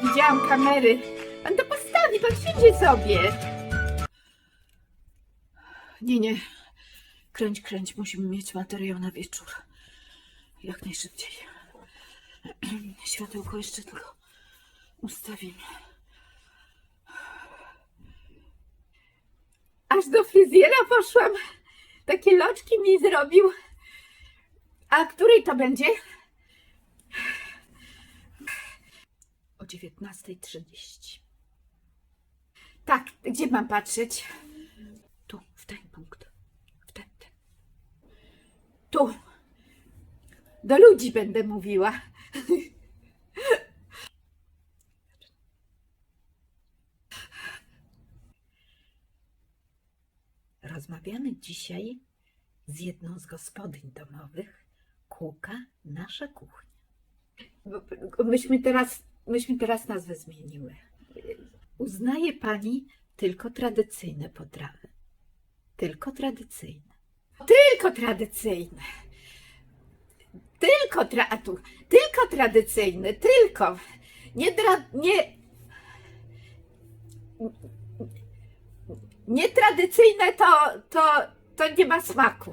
widziałam kamery. Pan to postawi, pan siedzi sobie. Nie, nie. Kręć, kręć. Musimy mieć materiał na wieczór. Jak najszybciej. Światełko jeszcze tylko ustawimy. Aż do fryzjera poszłam. Takie loczki mi zrobił. A której to będzie? 19.30. Tak, gdzie mam patrzeć? Tu, w ten punkt. W ten, ten. Tu. Do ludzi będę mówiła. Rozmawiamy dzisiaj z jedną z gospodyń domowych, Kółka Nasza Kuchnia. Myśmy teraz, myśmy teraz nazwę zmieniły. Uznaje Pani tylko tradycyjne potrawy. Tylko tradycyjne. Tylko tradycyjne. Tylko, tra, tu, tylko tradycyjne, tylko. Nie, nie, nietradycyjne to, to, to nie ma smaku.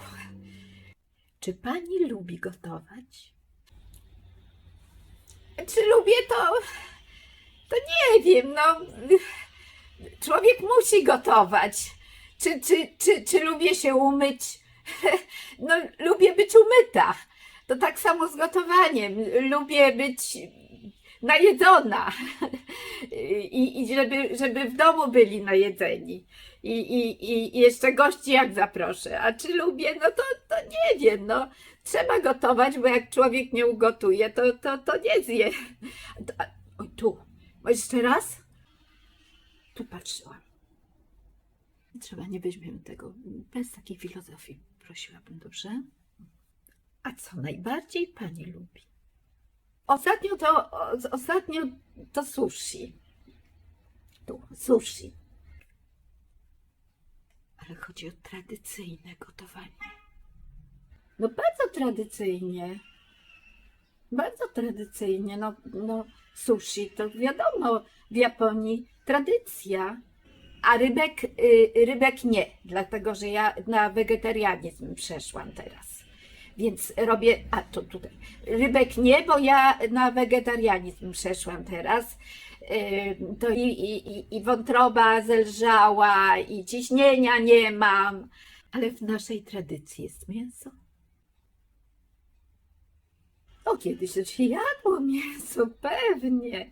Czy pani lubi gotować? Czy lubię to? To nie wiem, no. Człowiek musi gotować. Czy, czy, czy, czy lubię się umyć? No, lubię być umyta. To tak samo z gotowaniem. Lubię być najedzona. I, i żeby, żeby w domu byli najedzeni. I, i, I jeszcze gości jak zaproszę. A czy lubię? No to, to nie wiem. No, trzeba gotować, bo jak człowiek nie ugotuje, to, to, to nie zje. Oj, tu. Jeszcze raz? Tu patrzyłam. Trzeba, nie weźmiemy tego. Bez takiej filozofii prosiłabym, dobrze? A co najbardziej pani lubi? Ostatnio to, ostatnio to sushi. Tu, sushi. Ale chodzi o tradycyjne gotowanie. No bardzo tradycyjnie. Bardzo tradycyjnie. No, no sushi to wiadomo w Japonii tradycja. A rybek, y, rybek nie, dlatego że ja na wegetarianizm przeszłam teraz. Więc robię, a to tutaj, rybek nie, bo ja na wegetarianizm przeszłam teraz. To i, i, i- wątroba zelżała, i ciśnienia nie mam, ale w naszej tradycji jest mięso. O, kiedyś to się jadło mięso, pewnie.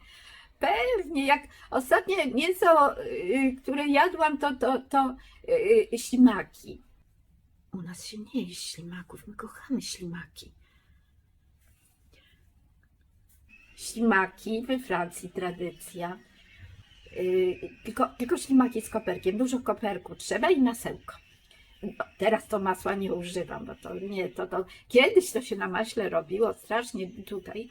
Pewnie, jak ostatnie mięso, y, które jadłam, to, to, to y, y, ślimaki. U nas się nie je ślimaków, my kochamy ślimaki. Ślimaki we Francji tradycja. Y, tylko, tylko ślimaki z koperkiem, dużo koperku trzeba i masełko. No, teraz to masła nie używam, bo to nie, to, to kiedyś to się na maśle robiło strasznie tutaj.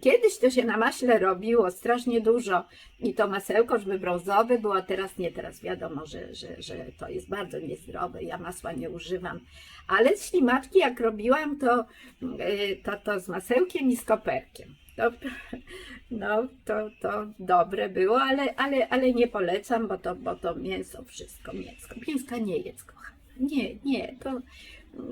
Kiedyś to się na maśle robiło strasznie dużo i to masełko, żeby brązowe było, a teraz nie, teraz wiadomo, że, że, że to jest bardzo niezdrowe, ja masła nie używam. Ale ślimaczki jak robiłam, to, yy, to, to z masełkiem i z koperkiem. To, no, to, to dobre było, ale, ale, ale nie polecam, bo to, bo to mięso, wszystko mięsko. Mięska nie jedz, kochana. Nie, nie, to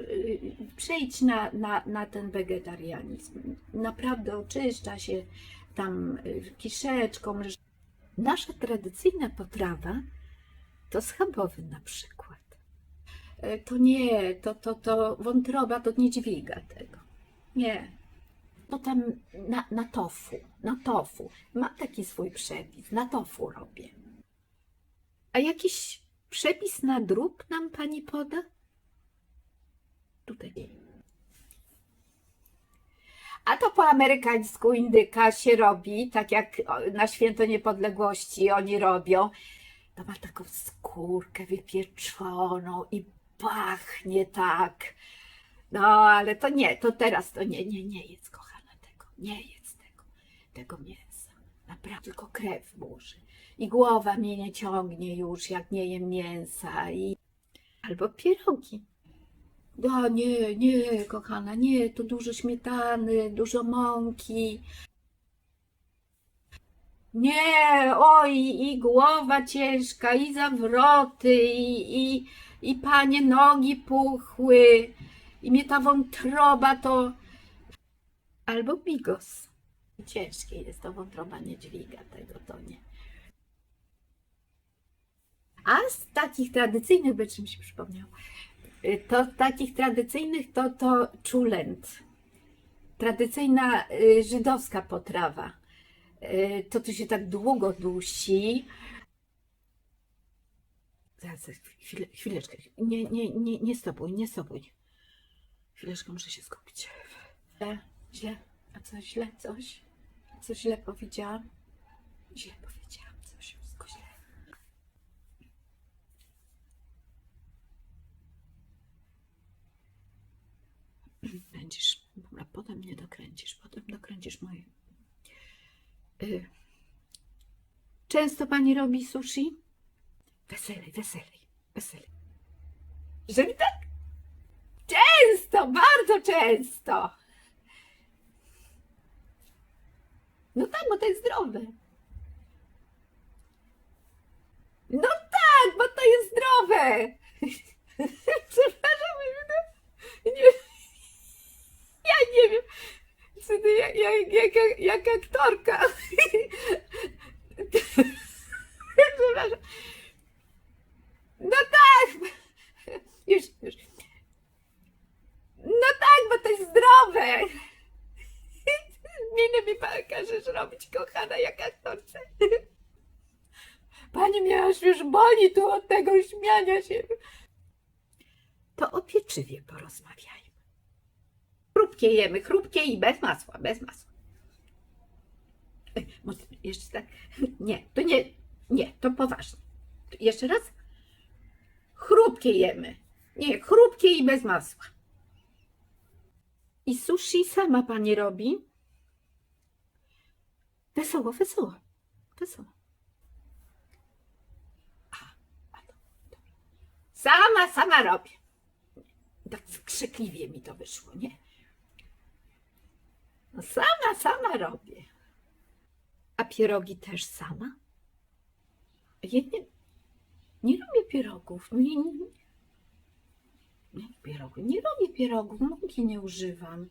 yy, przejdź na, na, na ten wegetarianizm. Naprawdę oczyszcza się tam yy, kiszeczką. Nasza tradycyjna potrawa to schabowy na przykład. E, To nie, to, to, to wątroba to nie dźwiga tego. Nie. To tam na, na tofu, na tofu. Mam taki swój przepis, na tofu robię. A jakiś przepis na drób nam pani poda? Tutaj. A to po amerykańsku indyka się robi, tak jak na święto niepodległości oni robią. To ma taką skórkę wypieczoną i pachnie tak. No, ale to nie, to teraz to nie, nie, nie jedz, kochana, nie jedz tego, tego mięsa. Naprawdę, tylko krew burzy. I głowa mnie nie ciągnie już, jak nie jem mięsa. I... Albo pierogi. No nie, nie, kochana, nie, to dużo śmietany, dużo mąki. Nie, oj, i głowa ciężka, i zawroty, i, i, i panie nogi puchły, i mnie ta wątroba to... Albo bigos. Ciężkie jest to wątroba, nie dźwiga tego, to nie. A z takich tradycyjnych, by czymś przypomniał, y, to takich tradycyjnych to to czulent. Tradycyjna y, żydowska potrawa. Y, To tu się tak długo dusi. Zaraz, chwilę, chwileczkę. Nie, nie, nie, nie stopuj, nie stopuj. Chwileczkę muszę się skupić. Źle. A co źle? Coś? Co źle powiedziałam? Źle powiedziałam coś. Wszystko źle. Będziesz, dobra, potem nie dokręcisz, potem dokręcisz moje. Y. Często pani robi sushi? Weselej, weselej, weselej. Żeby tak? Często, bardzo często. No tak, bo to jest zdrowe. No tak, bo to jest zdrowe. Przepraszam, nie, nie, ja nie wiem. Co ty, jak, jak, jak, jak aktorka. Przepraszam. No tak. Już, już. No tak, bo to jest zdrowe. Miny mi pan każesz robić, kochana, jak aktorce. Pani mnie aż już boli tu od tego śmiania się. To o pieczywie porozmawiajmy. Chrupkie jemy, chrupkie i bez masła, bez masła. Jeszcze tak? Nie, to nie, nie, to poważnie. Jeszcze raz? Chrupkie jemy. Nie, chrupkie i bez masła. I sushi sama pani robi? Wesoło, wesoło, wesoło. A, a to. Sama, sama robię. Tak skrzykliwie mi to wyszło, nie? No sama, sama robię. A pierogi też sama? Ja nie, nie robię pierogów. Nie, nie, nie. Jak pierogi? Nie robię pierogów, mąki nie używam.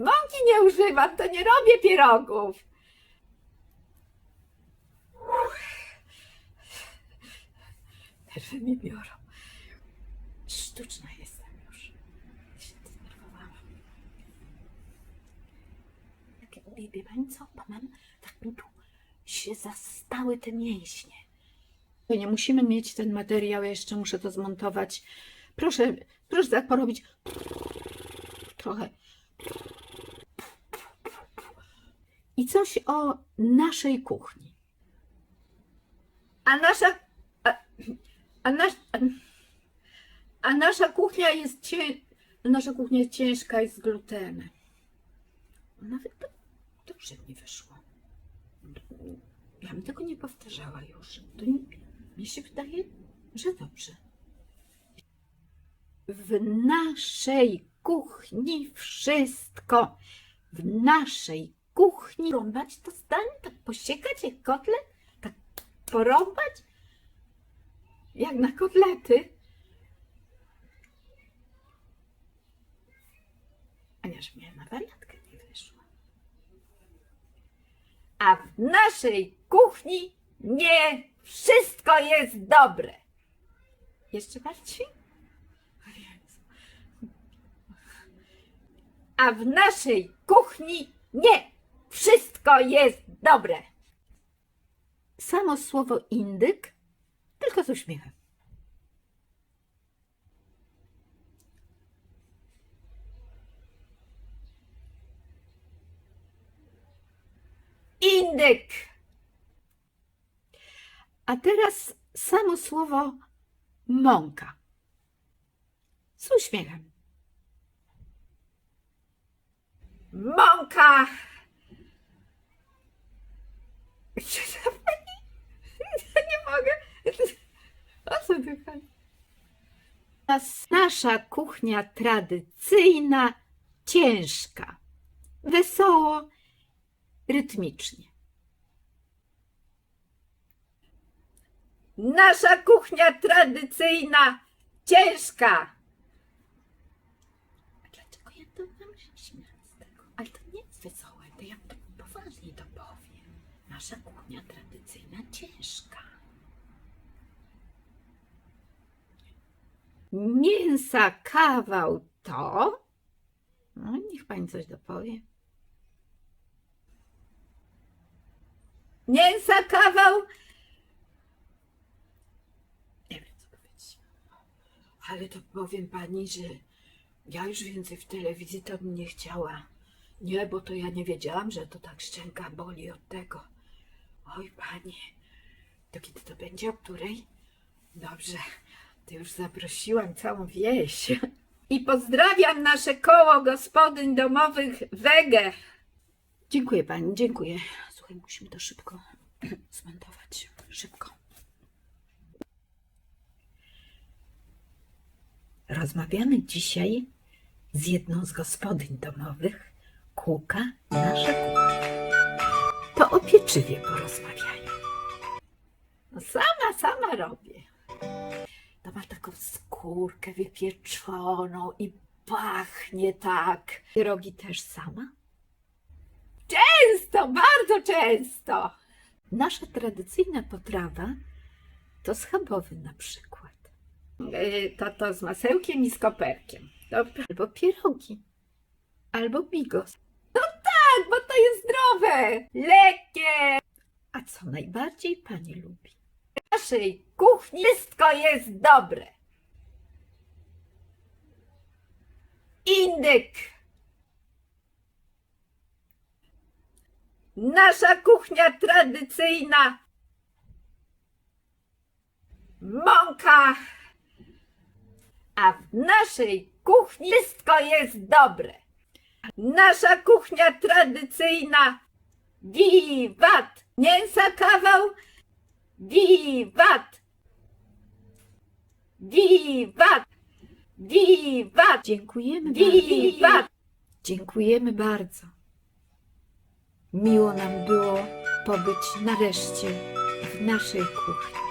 Mąki nie używam, to nie robię pierogów. Nerwy mi biorą. Sztuczna jestem już. Się zdenerwowałam. Jak, wie, pani co? Mam, tak mi tu się zastały te mięśnie. Nie musimy mieć ten materiał, ja jeszcze muszę to zmontować. Proszę, proszę tak porobić. Trochę. I coś o naszej kuchni. A nasza. A, a, a, a nasza kuchnia jest cię, nasza kuchnia jest ciężka i z glutenem. Nawet dobrze mi wyszło. Ja bym tego nie powtarzała już. To nie, mi się wydaje, że dobrze. W naszej kuchni wszystko. W naszej kuchni rąbać to zdanie, tak posiekać jak kotlet, tak porąbać jak na kotlety. Aniaż mnie na wariatkę nie wyszło. A w naszej kuchni nie wszystko jest dobre. Jeszcze bardziej? A w naszej kuchni nie wszystko jest dobre. Samo słowo indyk, tylko z uśmiechem. Indyk. A teraz samo słowo mąka. Z uśmiechem. Mąka. Ja nie mogę. O co ty? Nasza kuchnia tradycyjna, ciężka, wesoło, rytmicznie. Nasza kuchnia tradycyjna, ciężka. Nasza kuchnia tradycyjna, ciężka. Mięsa kawał to. No, niech pani coś dopowie. Mięsa kawał. Nie wiem, co powiedzieć. Ale to powiem pani, że ja już więcej w telewizji to bym nie chciała. Nie, bo to ja nie wiedziałam, że to tak szczęka boli od tego. Oj, pani, to kiedy to będzie, o której? Dobrze, to już zaprosiłam całą wieś. I pozdrawiam nasze koło gospodyń domowych Wege. Dziękuję pani, dziękuję. Słuchaj, musimy to szybko zmontować. Szybko. Rozmawiamy dzisiaj z jedną z gospodyń domowych, Kółka Nasza Kuchnia. O pieczywie porozmawiają. No sama, sama robię. To ma taką skórkę wypieczoną i pachnie tak. Rogi też sama? Często, bardzo często. Nasza tradycyjna potrawa to schabowy na przykład. Yy, To to z masełkiem i z koperkiem. Dobra. Albo pierogi. Albo bigos. Tak, bo to jest zdrowe. Lekkie. A co najbardziej pani lubi? W naszej kuchni wszystko jest dobre. Indyk. Nasza kuchnia tradycyjna. Mąka. A w naszej kuchni wszystko jest dobre. Nasza kuchnia tradycyjna. Wiwat. Mięsa kawał. Wiwat. Wiwat. Wiwat. Dziękujemy Wiwat. Dziękujemy bardzo. Miło nam było pobyć nareszcie w naszej kuchni.